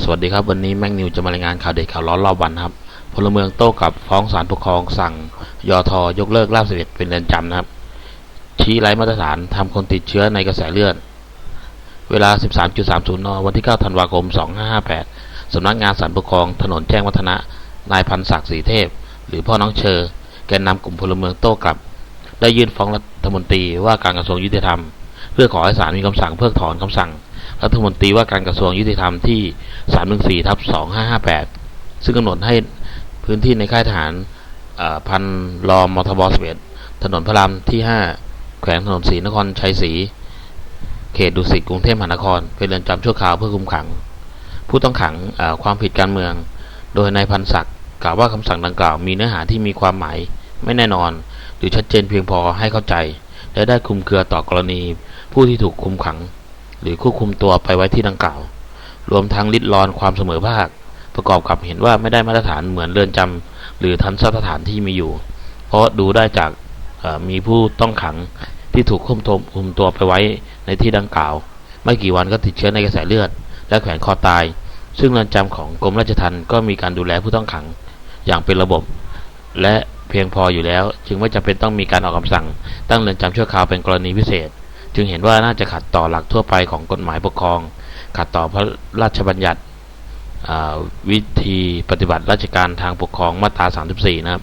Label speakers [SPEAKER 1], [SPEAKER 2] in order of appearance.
[SPEAKER 1] สวัสดีครับ วันนี้แม็กนิวจะมารายงานข่าวเด็ดข่าวร้อนรอบวันครับ พลเมืองโต้กลับฟ้องศาลปกครองสั่งยอทอยกเลิกราสิบเอ็ดเป็นเรือนจำนะครับ ชี้ไร้มาตรฐานทำคนติดเชื้อในกระแสเลือด เวลา 13.30นวันที่ 9 ธันวาคม 2558 สำนักงานศาลปกครองถนนแจ้งวัฒนะ นายพันศักดิ์ศรีเทพ หรือพ่อน้องเชอแกนนำกลุ่มพลเมืองโต้กลับ ได้ยื่นฟ้องรัฐมนตรีว่าการกระทรวงยุติธรรม เพื่อขอให้ศาลมีคำสั่งเพิกถอนคำสั่ง รัฐมนตรีว่าการกระทรวงยุติธรรมที่ 314ทับ2558 ซึ่งกำหนดให้พื้นที่ในค่ายทหารเอ่อพันรอมทบ11ถนนพระรามที่ 5 แขวงถนนศรีนครชัยศรีเขตดุสิตกรุงเทพมหานครเป็นเรือนจำชั่วคราวเพื่อคุมขัง ผู้ต้องขังความผิดการเมือง โดยนายพันศักดิ์กล่าวว่าคำสั่งดังกล่าวมีเนื้อหาที่มีความหมายไม่แน่นอน หรือชัดเจนเพียงพอให้เข้าใจ และได้คุมเครือต่อกรณีผู้ที่ถูกคุมขัง หรือควบคุมตัวไปไว้ที่ดังกล่าว รวมทั้งลิดรอนความเสมอภาค ประกอบกับเห็นว่าไม่ได้มาตรฐานเหมือนเรือนจำหรือทันสถานที่มีอยู่ เพราะดูได้จากมีผู้ต้องขังที่ถูกคุมตัวคุมตัวไปไว้ในที่ดังกล่าว ไม่กี่วันก็ติดเชื้อในกระแสเลือด และแขวนคอตาย ซึ่งเรือนจำของกรมราชทัณฑ์ก็มีการดูแลผู้ต้องขังอย่างเป็นระบบ และเพียงพออยู่แล้ว จึงไม่จำเป็นต้องมีการออกคำสั่ง ตั้งเรือนจำชั่วคราวเป็นกรณีพิเศษ จึงเห็นว่าน่าจะขัดต่อหลักทั่วไปของกฎหมายปกครอง ขัดต่อพระราชบัญญัติวิธีปฏิบัติราชการทางปกครองมาตรา 34 นะครับ